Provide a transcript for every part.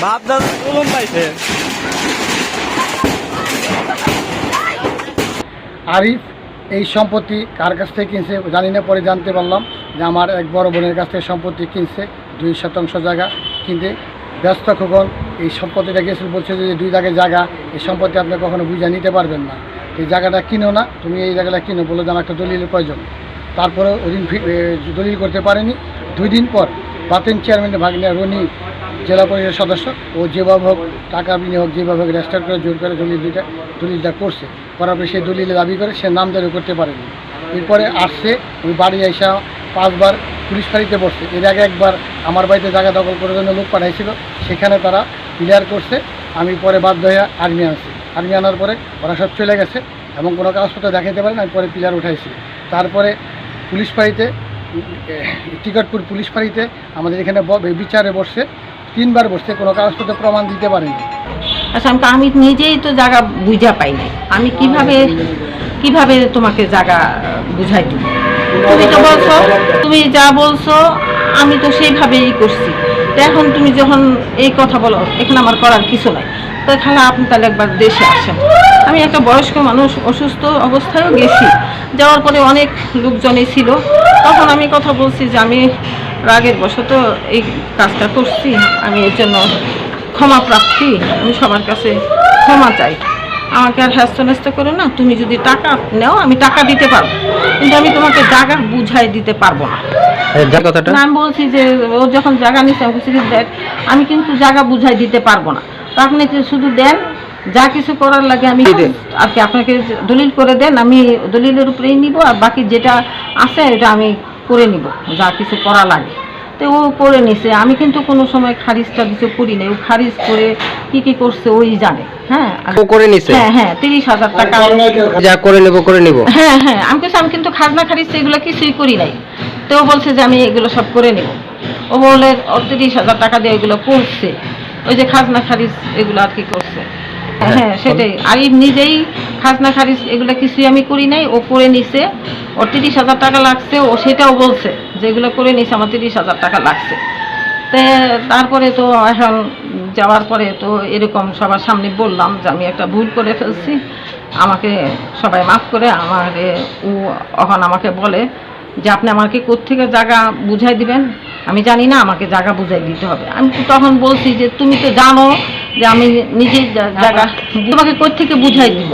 দাদা কলম পাইছে। আরিফ, এই সম্পত্তি কার কাছ থেকে কিনছে জানি না, পরে জানতে পারলাম যে আমার এক বড় বোনের কাছ থেকে সম্পত্তি কিনছে, দুই শতাংশ জায়গা কিনতে। ব্যস্ত খোকন, এই সম্পত্তিটা গেছিল, বলছে যে দুই জায়গায় জায়গা, এই সম্পত্তি আপনি কখনো বুঝে নিতে পারবেন না। এই জায়গাটা কিনো না, তুমি এই জায়গাটা কিনো, বলে যে আমার একটা দলিলের প্রয়োজন। তারপরে ওই দিন ফি- দলিল করতে পারেনি। দুই দিন পর বাতেন চেয়ারম্যান ভাগ্নে রনি জেলা পরিষদের সদস্য ও যেভাবে হোক টাকা বিনিয়োগ যেভাবে হোক রেজিস্টার করে, জোর করে দলিল দুইটা দলিলটা করছে। করার পরে সে দলিলে দাবি করে, সে নাম নামদারি করতে পারেনি। এরপরে আসছে, ওই বাড়ি এসে পাঁচবার পুলিশ ফাঁড়িতে বসছে এর আগে একবার আমার বাড়িতে জায়গা দখল করার জন্য লোক পাঠাইছিল। সেখানে তারা ক্লিয়ার করছে। আমি পরে বাধ্য হয়ে আর্মি আনছি। আর্মি আনার পরে ওরা সব চলে গেছে এবং কোনো কাগজপত্র দেখাতে পারে না আমি পরে প্লেয়ার উঠাইছি তারপরে পুলিশ ফাঁড়িতে টিকটপুর পুলিশ ফাঁড়িতে আমাদের এখানে বিচারে বসছে। তিনবার বসছে, কোনো কাগজপত্র প্রমাণ দিতে পারেনি। আচ্ছা আমি আমি নিজেই তো জায়গা বুঝা পাই আমি কীভাবে কীভাবে তোমাকে জায়গা বুঝাই দিব? তুমি তো বলছো, তুমি যা বলছো, আমি তো সেইভাবেই করছি। তো এখন তুমি যখন এই কথা বলো, এখানে আমার করার কিছু নাই। তো এখানে আপনি তাহলে একবার দেশে আসেন। আমি একটা বয়স্ক মানুষ, অসুস্থ অবস্থায়ও গেছি। যাওয়ার পরে অনেক লোকজনই ছিল। তখন আমি কথা বলছি যে আমি রাগের বশত এই কাজটা করছি। আমি এর জন্য ক্ষমা প্রাপ্তি আমি সবার কাছে ক্ষমা চাই। আমাকে আর হ্যাস্ত ন্যস্ত করো না। তুমি যদি টাকা নেও আমি টাকা দিতে পারব। কিন্তু আমি তোমাকে জায়গা বুঝাই দিতে পারব না। আমি বলছি যে ও যখন জায়গা নিচ্ছে আমি যে, দেখ আমি কিন্তু জায়গা বুঝাই দিতে পারব না। তো আপনি যে শুধু দেন যা কিছু করার লাগে আমি আর কি আপনাকে দলিল করে দেন। আমি দলিলের উপরেই নিব। আর বাকি যেটা আছে এটা আমি করে নিব যা কিছু করা লাগে। তো ও করে নিছে আমি কিন্তু কোনো সময় খারিজটা কিছু করি নাই। ও খারিজ করে কি কি করছে ওই জানে হ্যাঁ? ও করে নিছে? হ্যাঁ হ্যাঁ তিরিশ হাজার টাকা। যা করে নেব করে নেব। হ্যাঁ হ্যাঁ আমি কিছু আমি কিন্তু খাজনা খারিজ এগুলো কিছুই করি নাই। তো ও বলছে যে আমি এগুলো সব করে নেব। ও বলে তিরিশ হাজার টাকা দিয়ে এগুলো করছে। ওই যে খাজনা খারিজ এগুলো আর কি করছে। হ্যাঁ, হ্যাঁ সেটাই। আর এই নিজেই খাজনা খারিজ এগুলো কিছুই আমি করি নাই ও করে নিছে। ওর তিরিশ হাজার টাকা লাগছে ও সেটাও বলছে যে এগুলো করে নিছে আমার তিরিশ হাজার টাকা লাগছে। তে তারপরে তো এখন যাওয়ার পরে তো এরকম সবার সামনে বললাম যে আমি একটা ভুল করে ফেলছি। আমাকে সবাই মাফ করে আমাকে ও এখন আমাকে বলে যে আপনি আমাকে কোত্থেকে জায়গা বুঝাই দিবেন? আমি জানি না আমাকে জায়গা বুঝাই দিতে হবে। আমি তখন বলছি যে তুমি তো জানো যে আমি নিজের জায়গা। তোমাকে কোত্থেকে বুঝাই দিব?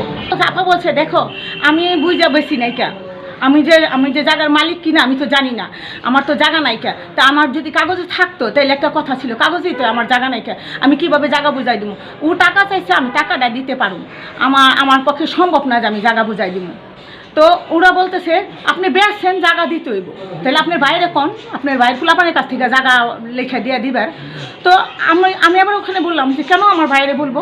আপা বলছে, দেখো, আমি বুঝা বেশি নাইকা আমি যে আমি যে জায়গার মালিক কিনা, আমি তো জানি না। আমার তো জায়গা নাইকা তা আমার যদি কাগজে থাকতো তাহলে একটা কথা ছিল, কাগজেই তো আমার জায়গা নাইকা আমি কীভাবে জায়গা বুঝাই দিব? ও টাকা চাইছে, আমি টাকাটা দিতে পারব আমার আমার পক্ষে সম্ভব না যে আমি জায়গা বুঝাই দিব। তো ওরা বলতেছে, আপনি বেসছেন জায়গা দিতে হইব। তাহলে আপনার বাইরে কন? আপনার বাইরে ফুলাপানের কাছ থেকে জায়গা লেখা দিয়ে দিবার তো আমি আমি আবার ওখানে বললাম যে, কেন আমার বাইরে বলব?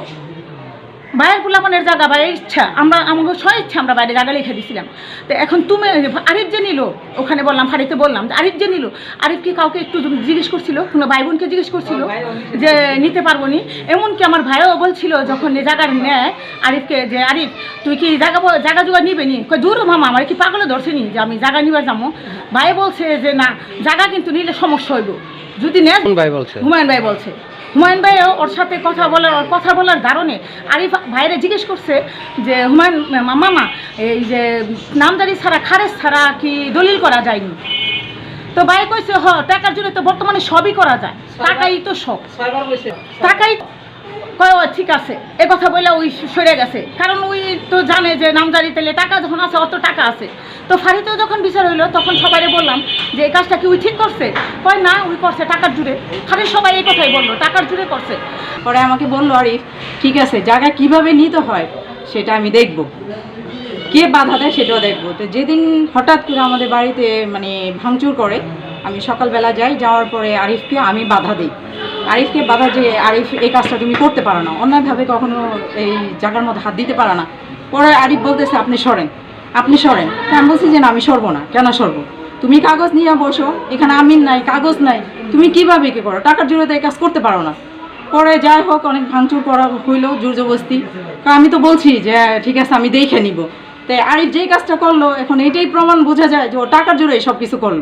বাইরের পোলাপানের জায়গা বাইরের ইচ্ছা। আমরা আমাকে স্ব ইচ্ছা আমরা বাইরে জায়গা লিখে দিছিলাম। তো এখন তুমি আরিফ যে নিল ওখানে বললাম ফাড়িতে বললাম আরিফ যে নিল আরিফ কি কাউকে একটু জিজ্ঞেস করছিল কোনো ভাই বোনকে জিজ্ঞেস করছিল যে নিতে পারব নি? এমনকি আমার ভাইও বলছিল যখন এ জায়গার নেয় আরিফকে যে আরিফ তুই কি জায়গা জায়গা জোগা নিবে নি? দূর মামা আমার কি পাগলে ধরছে নি যে আমি জায়গা নিবার যাব? ভাই বলছে যে না জায়গা কিন্তু নিলে সমস্যা হইব। যদি নেয় ভাই বলছে? হুমায়ুন ভাই বলছে। হুমায়ুন ভাইও ওর সাথে কথা বলার ওর কথা বলার কারণে আরিফ ভাইরে জিজ্ঞেস করছে যে হুমায়ুন মা- মামা এই যে নামদারি ছাড়া খারেজ ছাড়া কি দলিল করা যায়নি? তো ভাই কইছে হ টাকার জন্য তো বর্তমানে সবই করা যায়। টাকাই তো সব। টাকাই কয় ঠিক আছে। এ কথা বলে ওই সরে গেছে। কারণ ওই তো জানে যে নামজারি তেলে টাকা যখন আছে, অত টাকা আছে। তো ফারিতেও যখন বিচার হইল, তখন সবাই বললাম যে, এই কাজটা কি ওই ঠিক করছে? কয়, না, ওই করছে টাকার জুড়ে। খালি সবাই এই কথাই বলল, টাকার জুড়ে করছে। পরে আমাকে বলল, আরিফ, ঠিক আছে, জায়গা কীভাবে নিতে হয়, সেটা আমি দেখব। কে বাধা দেয়, সেটাও দেখব। তো যেদিন হঠাৎ করে আমাদের বাড়িতে মানে ভাঙচুর করে, আমি সকালবেলা যাই, যাওয়ার পরে আরিফকে আমি বাধা দিই। আরিফকে বাধা যে আরিফ এই কাজটা তুমি করতে পারো না, অন্যায়ভাবে কখনো এই জায়গার মধ্যে হাত দিতে পারো না। পরে আরিফ বলতেছে, আপনি সরেন আপনি সরেন। আমি বলছি যে, না, আমি সরবো না। কেন সরবো? তুমি কাগজ নিয়ে বসো, এখানে আমিন নাই, কাগজ নাই। তুমি কীভাবে কি করো? টাকার তো এই কাজ করতে পারো না। পরে যাই হোক, অনেক ভাঙচুর করা হইল জোর জবস্তি কারণ আমি তো বলছি যে, ঠিক আছে, আমি দেখে নিব। তাই আরিফ যেই কাজটা করল, এখন এটাই প্রমাণ বোঝা যায় যে, ও টাকার জোরে সব কিছু করল।